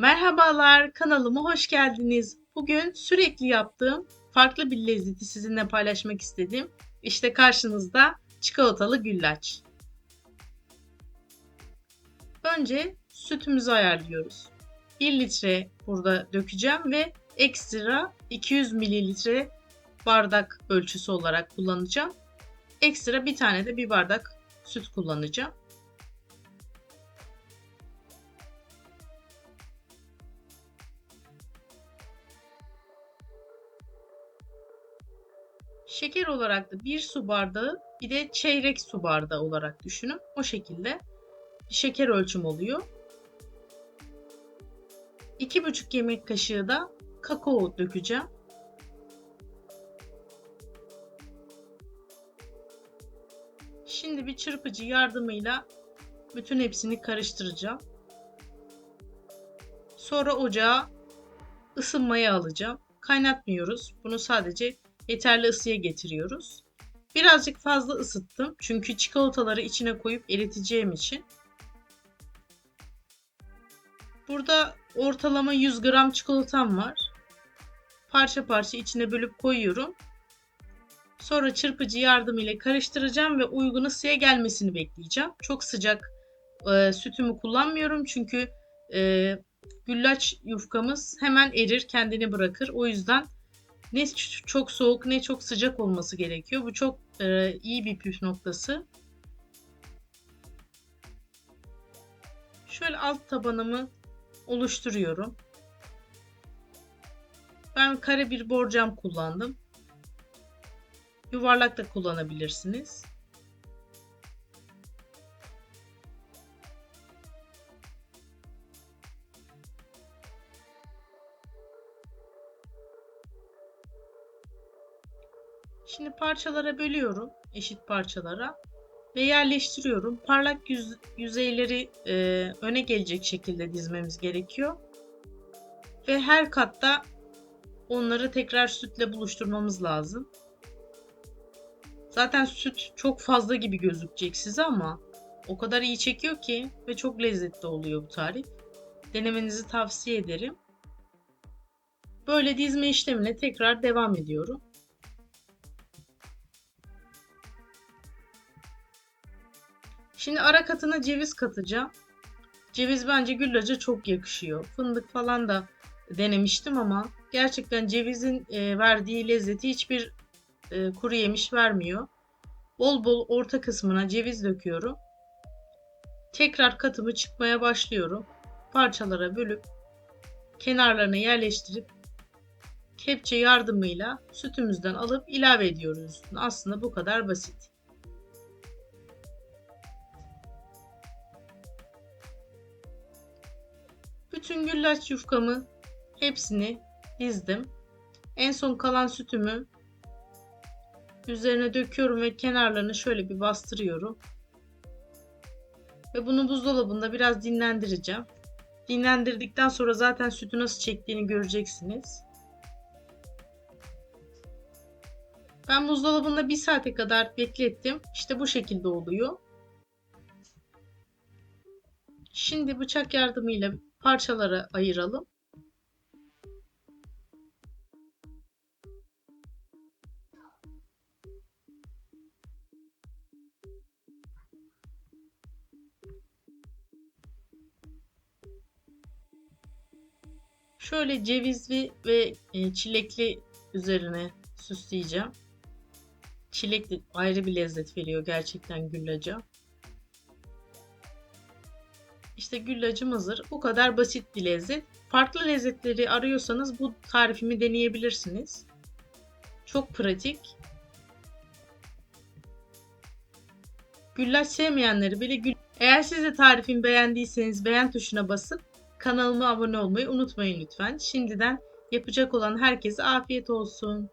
Merhabalar, kanalıma hoş geldiniz. Bugün sürekli yaptığım farklı bir lezzeti sizinle paylaşmak istedim. İşte karşınızda çikolatalı güllaç. Önce sütümüzü ayarlıyoruz. 1 litre burada dökeceğim ve ekstra 200 mililitre bardak ölçüsü olarak kullanacağım. Ekstra bir tane de bir bardak süt kullanacağım. Şeker olarak da bir su bardağı bir de çeyrek su bardağı olarak düşünün. O şekilde bir şeker ölçüm oluyor. 2,5 yemek kaşığı da kakao dökeceğim. Şimdi bir çırpıcı yardımıyla bütün hepsini karıştıracağım. Sonra ocağa ısınmaya alacağım. Kaynatmıyoruz. Bunu sadece yeterli ısıya getiriyoruz. Birazcık fazla ısıttım. Çünkü çikolataları içine koyup eriteceğim için. Burada ortalama 100 gram çikolatam var. Parça parça içine bölüp koyuyorum. Sonra çırpıcı yardımıyla karıştıracağım ve uygun ısıya gelmesini bekleyeceğim. Çok sıcak e, sütümü kullanmıyorum çünkü e, güllaç yufkamız hemen erir, kendini bırakır. O yüzden ne çok soğuk ne çok sıcak olması gerekiyor. Bu çok e, iyi bir püf noktası. Şöyle alt tabanımı oluşturuyorum. Ben kare bir borcam kullandım. Yuvarlak da kullanabilirsiniz. Şimdi parçalara bölüyorum. Eşit parçalara. Ve yerleştiriyorum. Parlak yüz, yüzeyleri e, öne gelecek şekilde dizmemiz gerekiyor. Ve her katta onları tekrar sütle buluşturmamız lazım. Zaten süt çok fazla gibi gözükecek size ama o kadar iyi çekiyor ki ve çok lezzetli oluyor bu tarif. Denemenizi tavsiye ederim. Böyle dizme işlemine tekrar devam ediyorum. Şimdi ara katına ceviz katacağım. Ceviz bence güllaca çok yakışıyor. Fındık falan da denemiştim ama gerçekten cevizin e, verdiği lezzeti hiçbir e, kuru yemiş vermiyor. Bol bol orta kısmına ceviz döküyorum. Tekrar katımı çıkmaya başlıyorum. Parçalara bölüp kenarlarına yerleştirip kepçe yardımıyla sütümüzden alıp ilave ediyoruz. Aslında bu kadar basit. Bütün güllaç yufkamı hepsini dizdim. En son kalan sütümü üzerine döküyorum ve kenarlarını şöyle bir bastırıyorum. Ve bunu buzdolabında biraz dinlendireceğim. Dinlendirdikten sonra zaten sütü nasıl çektiğini göreceksiniz. Ben buzdolabında bir saate kadar beklettim. İşte bu şekilde oluyor. Şimdi bıçak yardımıyla parçalara ayıralım. Şöyle cevizli ve e, çilekli üzerine süsleyeceğim. Çilek ayrı bir lezzet veriyor gerçekten güllaca. İşte güllacım hazır. Bu kadar basit bir lezzet. Farklı lezzetleri arıyorsanız bu tarifimi deneyebilirsiniz. Çok pratik. Güllaç sevmeyenleri bile gül... Eğer siz de tarifimi beğendiyseniz beğen tuşuna basıp kanalıma abone olmayı unutmayın lütfen. Şimdiden yapacak olan herkese afiyet olsun.